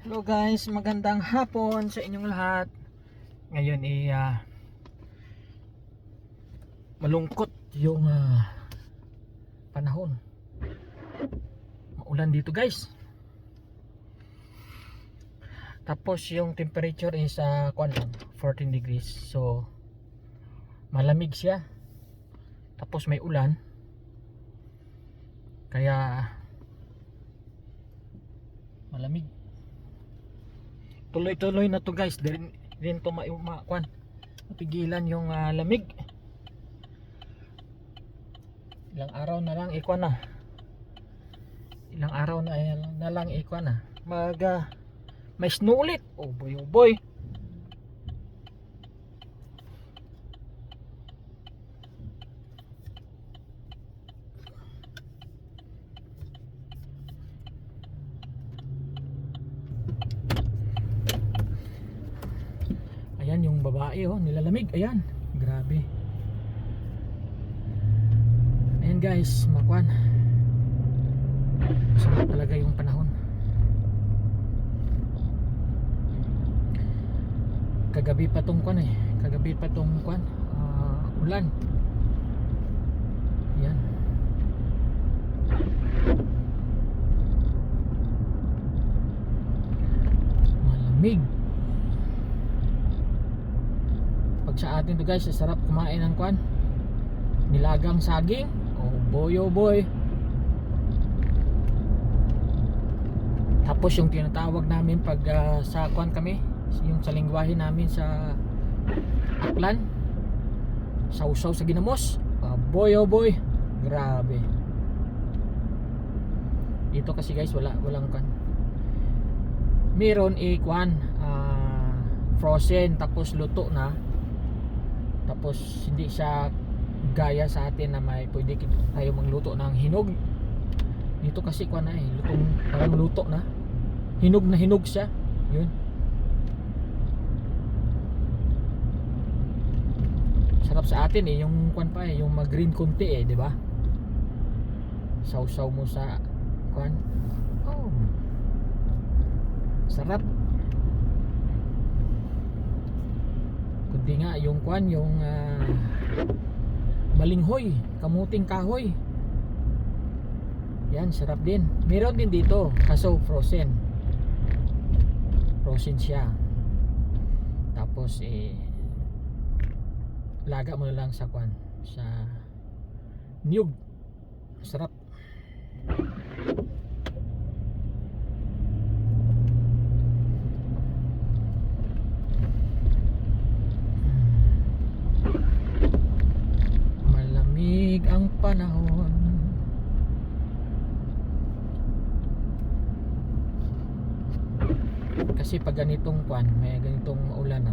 Hello guys, magandang hapon sa inyong lahat. Ngayon ay ah, malungkot yung ah, panahon. Maulan dito guys. Tapos yung temperature is uh, 14 degrees. So malamig siya. Tapos may ulan. Kaya malamig tuloy-tuloy na to guys. Din din to ma, ma kwan. Mapigilan yung ah, lamig. Ilang araw na lang ikwan na. Ilang araw na, na lang ikwan na. Mag ah, may snow ulit. Oh boy oh boy Yung babae oh, nilalamig. Ayan. Grabe. Ayan guys, makwan. Masama talaga yung panahon. Kagabi pa tong kwan eh. Kagabi pa tong kwan. ah, ulan. Ayan. Malamig. Pag sa atin to guys, sarap kumain ng kwan. Nilagang saging. Oh boy oh boy. Tapos yung tinatawag namin pag ah, sa kwan kami, yung sa lingwahe namin sa Aklan. Sausaw sa ginamos. Ah, boy oh boy. Grabe. Dito kasi guys wala walang kwan. Meron eh kwan ah, frozen tapos luto na tapos hindi siya gaya sa atin na may pwede tayo magluto ng hinog. Dito kasi kuha na eh lutong parang luto na. Hinog na hinog siya. Yun. Sarap sa atin eh yung kwan pa eh yung mag green konti eh di ba? Sausaw mo sa kwan oh. Sarap kundi nga yung kwan yung ah, balinghoy kamuting kahoy. Yan sarap din. Meron din dito kaso frozen. Frozen siya. Tapos eh laga mo lang sa kwan sa niyog. Sarap Malamig ang panahon Kasi pag ganitong kwan, may ganitong ulan na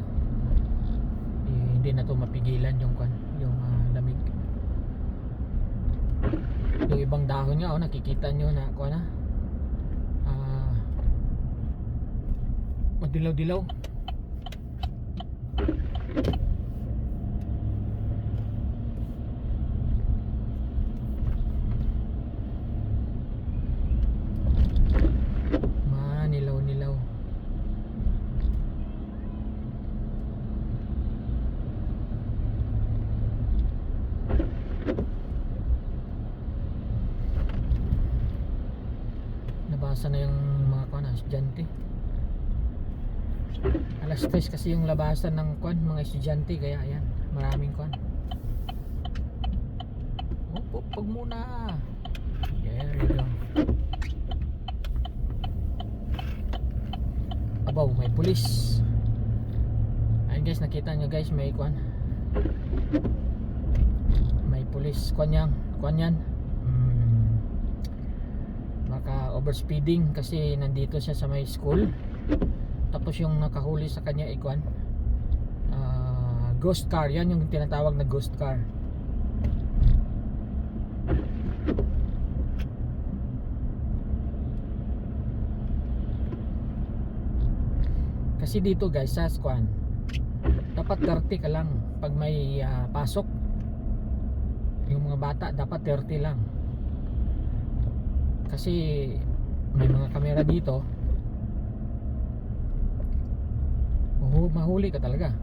eh, hindi na to mapigilan yung kwan, yung ah, lamig. Yung ibang dahon niya, oh, nakikita nyo na kwan na. Ah, madilaw-dilaw. Manilaw-nilaw. Nabasa na yung mga kuan, estudyante. Alas 3 kasi yung labasan ng kuan, mga estudyante kaya ayan, maraming kuan. Op, pag muna. There you go. Abaw, may pulis. Ayun guys, nakita nyo guys, may kwan. May pulis. Kwan yan. Kwan yan. Baka overspeeding kasi nandito siya sa may school. Tapos yung nakahuli sa kanya ikwan. ah, ghost car. Yan yung tinatawag na ghost car. Kasi dito guys sa Squan dapat 30 ka lang pag may ah, pasok. Yung mga bata dapat 30 lang kasi may mga kamera dito. Oh, mahuli ka talaga.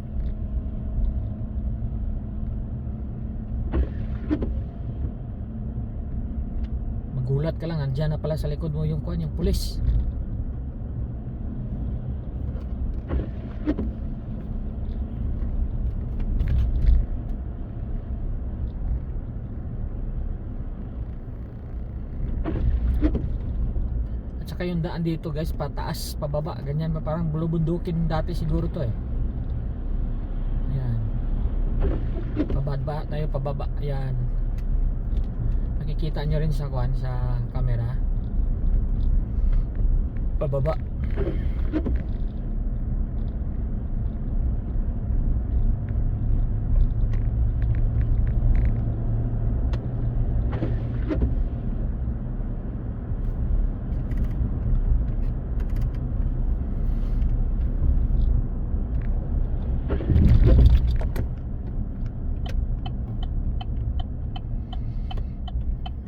Magulat ka lang andyan na pala sa likod mo yung kuan yung pulis. At saka yung daan dito guys, pataas, pababa, ganyan parang bulubundukin dati siguro to eh. Ayan. Pababa tayo, pababa. Ayan. Nakikita nyo rin sa kwan, sa camera. Pababa.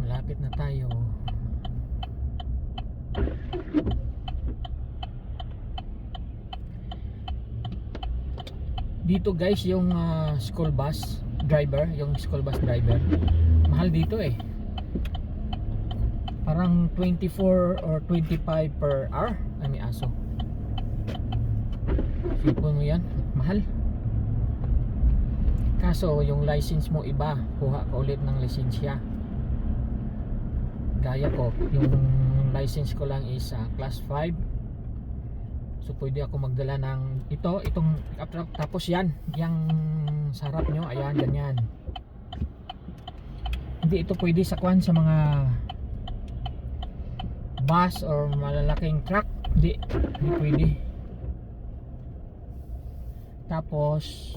Malapit na tayo. Dito guys yung ah, school bus driver, yung school bus driver. Mahal dito eh. Parang 24 or 25 per hour. Ay may aso. Sipon mo yan, mahal. Kaso yung license mo iba, kuha ka ulit ng lisensya. Gaya ko, yung license ko lang is ah, class 5. So pwede ako magdala ng ito, itong. Tapos yan, yung sarap nyo, ayan, ganyan. Hindi ito pwede sa kwan sa mga bus or malalaking truck. Hindi, hindi pwede. Tapos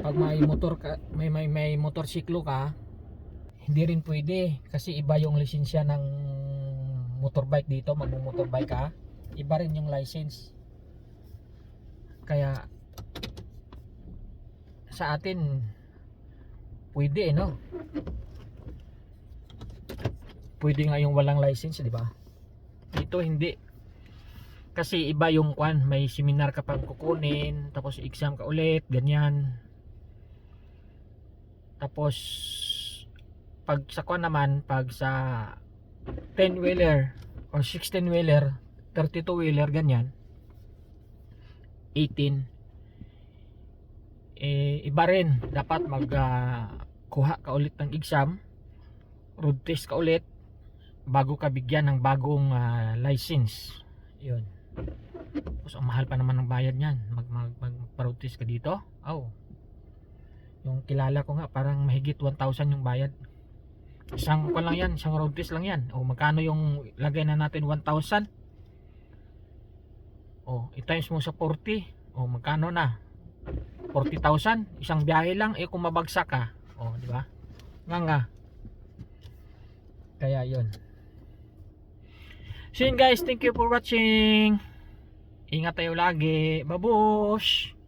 pag may motor ka, may may may motorsiklo ka, hindi rin pwede kasi iba yung lisensya ng motorbike dito, magmo-motorbike ka, iba rin yung license. Kaya sa atin pwede no? Pwede nga yung walang license, di ba? Dito hindi. Kasi iba yung kwan, may seminar ka pang kukunin, tapos exam ka ulit, ganyan. Tapos pag sa kwan naman, pag sa 10 wheeler or 16 wheeler, 32 wheeler ganyan. 18 eh iba rin. Dapat mag ah, kuha ka ulit ng exam road test ka ulit bago ka bigyan ng bagong ah, license. Yun. Tapos ang mahal pa naman ng bayad niyan. Mag, mag, mag, road test ka dito. Oh yung kilala ko nga parang mahigit 1,000 yung bayad isang ko lang yan isang road test lang yan. O magkano yung lagay na natin? 1,000 o i-times mo sa 40 o magkano na? 40,000 isang biyahe lang? Eh kung mabagsak ka. O di ba? Nga nga. Kaya yun. So yun guys. Thank you for watching. Ingat tayo lagi. Babush